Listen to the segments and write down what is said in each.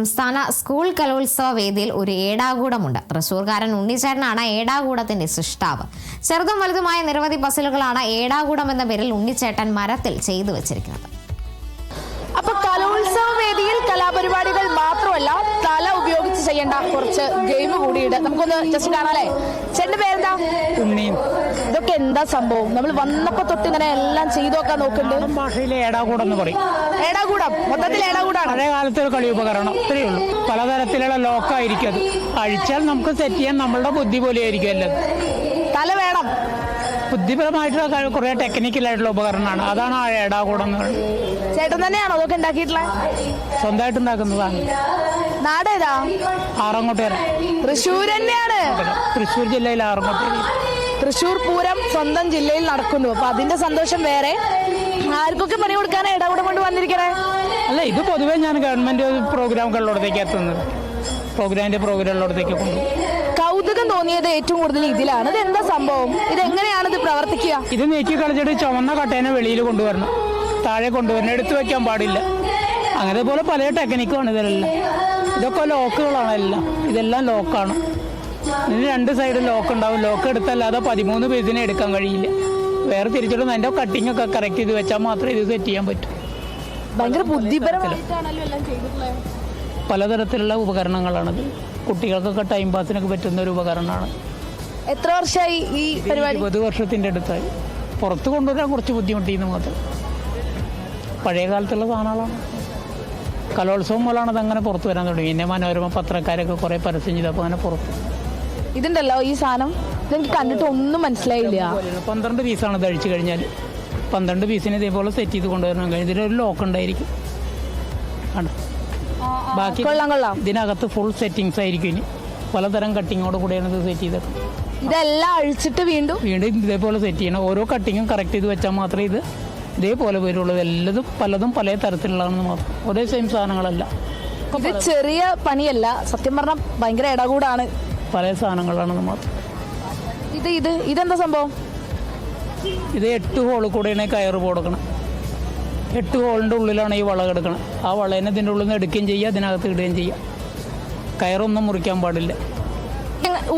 സംസ്ഥാന സ്കൂൾ കലോത്സവ വേദിയിൽ ഒരു ഏടാകൂടമുണ്ട്. തൃശൂർക്കാരൻ ഉണ്ണിച്ചേട്ടനാണ് ഏടാകൂടത്തിന്റെ സൃഷ്ടാവ്. ചെറുതും വലുതുമായ നിരവധി പസിലുകളാണ് ഏടാകൂടം എന്ന പേരിൽ ഉണ്ണിച്ചേട്ടൻ മരത്തിൽ ചെയ്തു വെച്ചിരിക്കുന്നത്. അപ്പൊ കലോത്സവ വേദിയിൽ കലാപരിപാടികൾ മാത്രമല്ല തല ഉപയോഗിച്ച് ചെയ്യേണ്ട കുറച്ച് ഗെയിം കൂടിയിട്ട് നമുക്കൊന്ന് ജസ്റ്റ് കാണാല്ലേ ചേട്ടന്റെ പേരെന്താ? ഉണ്ണിയും. ഇതൊക്കെ എന്താ സംഭവം? നമ്മൾ വന്നപ്പോ തൊട്ട് ഇങ്ങനെ എല്ലാം ചെയ്തു നോക്കാൻ നോക്കുന്നുണ്ട് ഭാഷയിലെ പറയും. ഏടാകൂടം. മൊത്തത്തിൽ ഏടാകൂടാണ്. പഴയ കാലത്തെ ഒരു കളി ഉപകരണം ഇത്രയേ ഉള്ളൂ. പലതരത്തിലുള്ള ലോക്കായിരിക്കും അത്. അഴിച്ചാൽ നമുക്ക് സെറ്റ് ചെയ്യാൻ നമ്മളുടെ ബുദ്ധി പോലെ ആയിരിക്കും എല്ലാം. തല വേണം. ബുദ്ധിപരമായിട്ടുള്ള കുറേ ടെക്നിക്കലായിട്ടുള്ള ഉപകരണമാണ്. അതാണ് ആ ഏടാകൂടം എന്ന് പറയുന്നത്. ചേട്ടൻ തന്നെയാണോ അതൊക്കെ ഉണ്ടാക്കിയിട്ടുള്ളത് സ്വന്തമായിട്ട് ഉണ്ടാക്കുന്നതാണ്. നാടേതാ ആറങ്ങോട്ടുകര തൃശ്ശൂർ തന്നെയാണ്. തൃശ്ശൂർ ജില്ലയിൽ ആറങ്ങോട്ടുകര തൃശ്ശൂർ പൂരം സ്വന്തം ജില്ലയിൽ നടക്കുന്നു. അപ്പൊ അതിന്റെ സന്തോഷം വേറെ. ആർക്കൊക്കെ പണി കൊടുക്കാൻ ഇടപെടം കൊണ്ട് വന്നിരിക്കണേ? അല്ല ഇത് പൊതുവേ ഞാൻ ഗവൺമെന്റ് പ്രോഗ്രാമുകളിലോടത്തേക്ക് എത്തുന്നത്. പ്രോഗ്രാമിന്റെ പ്രോഗ്രാമിലോടത്തേക്ക് കൊണ്ടുപോകും കൗതുകം തോന്നിയത് ഏറ്റവും കൂടുതൽ ഇതിലാണ്. ഇത് എന്താ സംഭവം? ഇത് എങ്ങനെയാണ് ഇത് പ്രവർത്തിക്കുക? ഇത് നീക്കി കളിച്ചിട്ട് ചുവന്ന കട്ടേനെ വെളിയിൽ കൊണ്ടുവരണം. താഴെ കൊണ്ടുവരണം എടുത്തു വെക്കാൻ പാടില്ല. അങ്ങനെ പോലെ പല ടെക്നിക്കുമാണ് ഇതിലെല്ലാം. ഇതൊക്കെ ലോക്കുകളാണ് എല്ലാം. ഇതെല്ലാം ലോക്കാണ്. ഇതിന് രണ്ട് സൈഡ് ലോക്ക് ഉണ്ടാവും. ലോക്ക് എടുത്തല്ലാതെ പതിമൂന്ന് പേജിനെ എടുക്കാൻ കഴിയില്ല. വേറെ തിരിച്ചിടും അതിന്റെ കട്ടിംഗ് ഒക്കെ കറക്റ്റ് ചെയ്ത് വെച്ചാൽ മാത്രമേ ഇത് സെറ്റ് ചെയ്യാൻ പറ്റൂ. ഭയങ്കര പലതരത്തിലുള്ള ഉപകരണങ്ങളാണത്. കുട്ടികൾക്കൊക്കെ ടൈം പാസിനൊക്കെ പറ്റുന്ന ഒരു ഉപകരണമാണ്. എത്ര വർഷമായി ഈ പരിപാടി? ഇരുപത് വർഷത്തിന്റെ അടുത്തായി. പുറത്ത് കൊണ്ടുവരാൻ കുറച്ച് ബുദ്ധിമുട്ടിയെന്ന് മാത്രം. പഴയ കാലത്തുള്ള സാധനങ്ങളാണ്. കലോത്സവം പോലാണ് അതങ്ങനെ പുറത്ത് വരാൻ തുടങ്ങി. പിന്നെ മനോരമ പത്രക്കാരൊക്കെ കുറേ പരസ്യം ചെയ്തപ്പോൾ അങ്ങനെ പുറത്ത്. ഇതുണ്ടല്ലോ ഈ സാധനം? ഇതെനിക്ക് കണ്ടിട്ട് ഒന്നും മനസ്സിലായില്ല. പന്ത്രണ്ട് പീസാണ് ഇത് അഴിച്ചു കഴിഞ്ഞാൽ പന്ത്രണ്ട് പീസിന് ഇതേപോലെ സെറ്റ് ചെയ്ത് കൊണ്ടുവരണം. കഴിഞ്ഞാൽ ഇതിലൊരു ലോക്ക് ഉണ്ടായിരിക്കും. ആണ് ബാക്കി കൊള്ളാം കൊള്ളാം. ഇതിനകത്ത് ഫുൾ സെറ്റിങ്സ് ആയിരിക്കും ഇനി. പലതരം കട്ടിങ്ങോട് കൂടെയാണ് ഇത് സെറ്റ് ചെയ്തത്. ഇതെല്ലാം അഴിച്ചിട്ട് വീണ്ടും? വീണ്ടും ഇതേപോലെ സെറ്റ് ചെയ്യണം. ഓരോ കട്ടിങ്ങും കറക്റ്റ് ചെയ്ത് വെച്ചാൽ മാത്രമേ ഇത് ഇതേപോലെ പേരുള്ളത് എല്ലതും പലതും പല തരത്തിലുള്ളതാണെന്ന് മാത്രം. ഒരേ സെയിം സാധനങ്ങളല്ല. ഇത് ചെറിയ പണിയല്ല. സത്യം പറഞ്ഞാൽ ഭയങ്കര ഇടകൂടാണ്. പല സാധനങ്ങളാണെന്ന് മാത്രം. ഇത് ഇത് ഇതെന്താ സംഭവം? ഇത് എട്ട് ഹോൾ കൂടെയാണ് കയറ് കൊടുക്കണം എട്ട് ഹോളിന്റെ ഉള്ളിലാണ് ഈ വള കിടക്കണം ആ വളേനെ ഇതിന്റെ ഉള്ളിൽ നിന്ന് എടുക്കുകയും ചെയ്യുക അതിനകത്ത് ഇടുകയും ചെയ്യുക. കയറൊന്നും മുറിക്കാൻ പാടില്ല.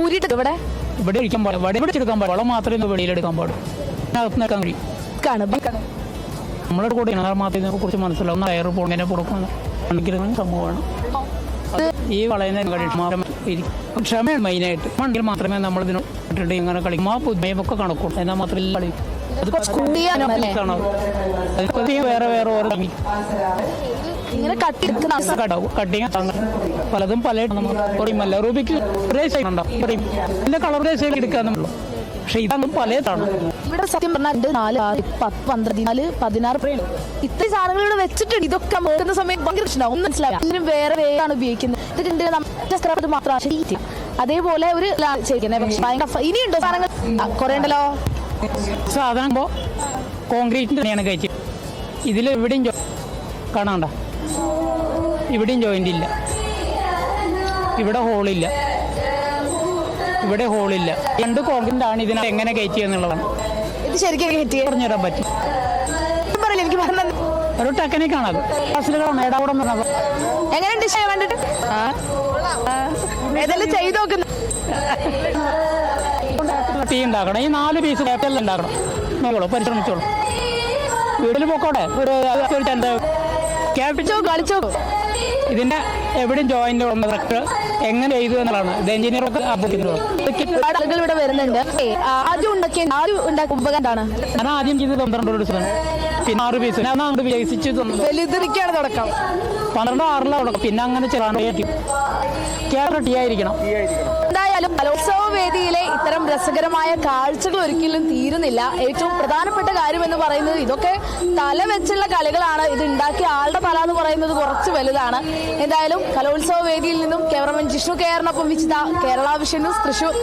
ഊരിയിട്ട് ഇവിടെ? ഇവിടെ ഇരിക്കാൻ പാടില്ല. ഇവിടെ പിടിച്ചെടുക്കാൻ പാടില്ല. വളം മാത്രമേ വെളിയിലെടുക്കാൻ പാടും അതിനകത്ത് നിൽക്കാൻ കഴിയും. നമ്മളുടെ കൂടെ ഇണർ മാത്രമേ കുറിച്ച് മനസ്സിലാവുന്ന കയറ് പോങ്ങനെ കൊടുക്കുന്ന സംഭവമാണ്. ഈ വളയുന്ന ക്ഷമയാണ് മെയിനായിട്ട് മണ്ണിൽ മാത്രമേ നമ്മൾ ഇതിനോട്ട് ഇട്ടിട്ട് ഇങ്ങനെ കളിക്കും. ആ പുതുമയൊക്കെ കണക്കും. എന്നാൽ മാത്രമേ കളി വേറെ വേറെ ഓരോ ഇങ്ങനെ കട്ടിങ് പലതും പല റൂബിക്ക് ഒരേ സൈഡ് ഉണ്ടാവും പക്ഷെ ഇതൊന്നും പലതാണ്. ഇവിടെ സത്യം പറഞ്ഞാൽ രണ്ട് നാല് ആറ് പത്ത് പന്ത്രണ്ട് നാല് പതിനാറ് ഇത്രയും സാധനങ്ങൾ ഇവിടെ വെച്ചിട്ടുണ്ട്. ഇതൊക്കെ നോക്കുന്ന സമയത്ത് ഭയങ്കര പ്രശ്നമാവും ഒന്നും മനസ്സിലാവില്ല. ഇതിനും വേറെ വേറാണ് ഉപയോഗിക്കുന്നത്. ഇതിന്റെ നമ്മുടെ മാത്രമാണ് ശരി അതേപോലെ ഒരു ചെയ്യുന്നത് പക്ഷെ ഭയങ്കര ഇനിയുണ്ടോ സാധനങ്ങൾ? കുറേ ഉണ്ടല്ലോ. ഇപ്പോൾ കോൺക്രീറ്റിന്റെ തന്നെയാണ് കഴിച്ച്. ഇതിൽ എവിടെയും കാണാണ്ട. ഇവിടെയും ജോയിന്റ് ഇല്ല. ഇവിടെ ഹോളില്ല ഇവിടെ ഹോളില്ല. രണ്ട് കോൺക്രീറ്റ് ആണ് ഇതിനെ എങ്ങനെ കയറ്റി എന്നുള്ളതാണ്. ഇത് ശരിക്കും ചെയ്യാൻ പറഞ്ഞുതരാൻ പറ്റും. പറയില്ല എനിക്ക് പറഞ്ഞത് ഒരു ടെക്നിക്കാണ് അത്. ബസ്സിലാണ് ഏടാകൂടം പറഞ്ഞത്. എങ്ങനെയുണ്ട് ഷേ കണ്ടിട്ട്? ഏതെല്ലാം ചെയ്ത് നോക്കുന്നു? തീ ഉണ്ടാക്കണം. ഈ നാല് പീസ് പേപ്പറിൽ ഉണ്ടാക്കണം. നോക്കോളൂ പരിശ്രമിച്ചോളൂ. വീട്ടിൽ പൊക്കോട്ടെ ഒരു ക്യാപിറ്റൽ കളിച്ചോ? ഇതിന്റെ എവിടെയും ജോയിന്റ് ഉള്ളത് എങ്ങനെ ചെയ്തു എന്നുള്ളതാണ്. ഇത് എഞ്ചിനീയറൊക്കെ അഭ്യർത്ഥിക്കുന്നത് ഒരുപാട് ആളുകൾ ഇവിടെ വരുന്നുണ്ട്. ആദ്യം ഉണ്ടാക്കിയ ആദ്യം ഉണ്ടാക്കിയ ഞാൻ ആദ്യം ചെയ്ത് പന്ത്രണ്ട് ദിവസമാണ് പിന്നെ ആറ് പീസ് ഞാൻ അങ്ങോട്ട് വികസിച്ച് വലുതിരിക്കാണ് തുടക്കം. പന്ത്രണ്ട് ആറിലാണ് തുടക്കം. പിന്നെ അങ്ങനെ ചെറുതായിട്ട് ടീ ആയിരിക്കണം. എന്തായാലും കലോത്സവ വേദിയിലെ ഇത്തരം രസകരമായ കാഴ്ചകൾ ഒരിക്കലും തീരുന്നില്ല. ഏറ്റവും പ്രധാനപ്പെട്ട കാര്യം എന്ന് പറയുന്നത് ഇതൊക്കെ തല വെച്ചുള്ള കളികളാണ്. ഇത് ഉണ്ടാക്കിയ ആളുടെ തല എന്ന് പറയുന്നത് കുറച്ച് വലുതാണ്. എന്തായാലും കലോത്സവ വേദിയിൽ നിന്നും ക്യാമറമാൻ ജിഷു കെയറിനൊപ്പം വിജിത കേരള വിഷൻ ന്യൂസ് തൃശൂർ.